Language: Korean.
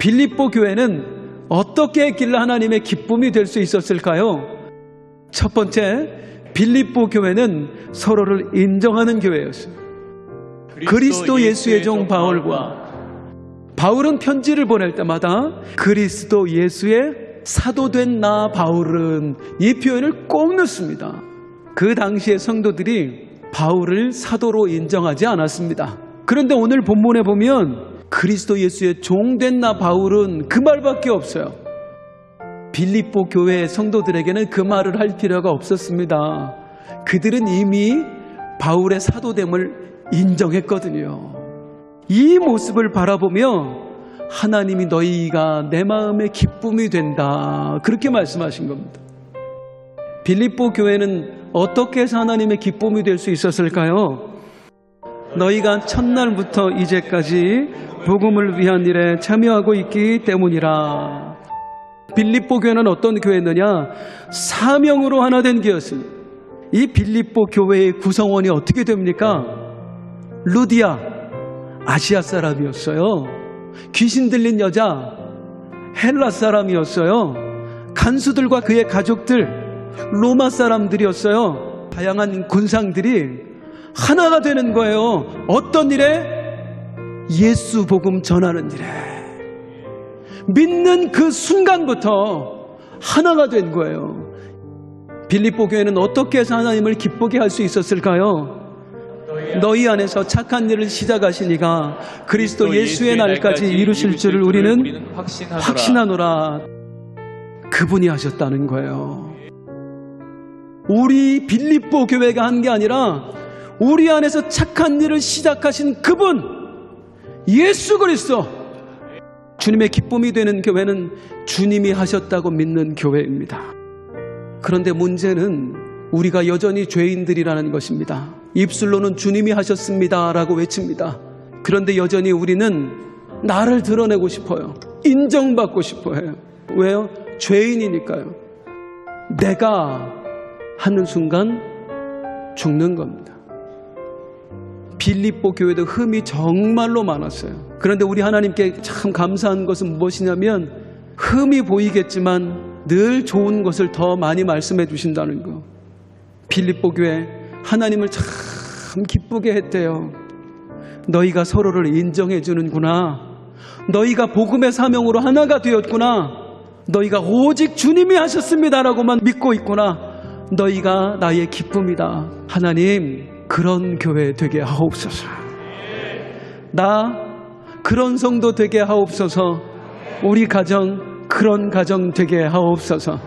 빌립보 교회는 어떻게 했길래 하나님의 기쁨이 될 수 있었을까요? 첫 번째, 빌립보 교회는 서로를 인정하는 교회였어요. 그리스도 예수의 종 바울과 바울은 편지를 보낼 때마다 그리스도 예수의 사도된 나 바울은 이 표현을 꼭 넣습니다. 그 당시의 성도들이 바울을 사도로 인정하지 않았습니다. 그런데 오늘 본문에 보면 그리스도 예수의 종된 나 바울은 그 말밖에 없어요. 빌립보 교회 성도들에게는 그 말을 할 필요가 없었습니다. 그들은 이미 바울의 사도됨을 인정했거든요. 이 모습을 바라보며 하나님이 너희가 내 마음의 기쁨이 된다. 그렇게 말씀하신 겁니다. 빌립보 교회는 어떻게 해서 하나님의 기쁨이 될 수 있었을까요? 너희가 첫날부터 이제까지 복음을 위한 일에 참여하고 있기 때문이라. 빌립보 교회는 어떤 교회였느냐? 사명으로 하나 된 교회였습니다. 이 빌립보 교회의 구성원이 어떻게 됩니까? 루디아, 아시아 사람이었어요. 귀신 들린 여자, 헬라 사람이었어요. 간수들과 그의 가족들, 로마 사람들이었어요. 다양한 군상들이 하나가 되는 거예요. 어떤 일에? 예수 복음 전하는 일에. 믿는 그 순간부터 하나가 된 거예요. 빌립보 교회는 어떻게 해서 하나님을 기쁘게 할 수 있었을까요? 너희 안에서 착한 일을 시작하시니가 그리스도 예수의 날까지 이루실 줄을 우리는 확신하노라. 그분이 하셨다는 거예요. 우리 빌립보 교회가 한 게 아니라 우리 안에서 착한 일을 시작하신 그분 예수 그리스도 주님의 기쁨이 되는 교회는 주님이 하셨다고 믿는 교회입니다. 그런데 문제는 우리가 여전히 죄인들이라는 것입니다. 입술로는 주님이 하셨습니다라고 외칩니다. 그런데 여전히 우리는 나를 드러내고 싶어요. 인정받고 싶어요. 왜요? 죄인이니까요. 내가 하는 순간 죽는 겁니다. 빌립보 교회도 흠이 정말로 많았어요. 그런데 우리 하나님께 참 감사한 것은 무엇이냐면 흠이 보이겠지만 늘 좋은 것을 더 많이 말씀해 주신다는 거. 빌립보 교회 하나님을 참 기쁘게 했대요. 너희가 서로를 인정해 주는구나. 너희가 복음의 사명으로 하나가 되었구나. 너희가 오직 주님이 하셨습니다라고만 믿고 있구나. 너희가 나의 기쁨이다. 하나님, 그런 교회 되게 하옵소서. 나 그런 성도 되게 하옵소서. 우리 가정 그런 가정 되게 하옵소서.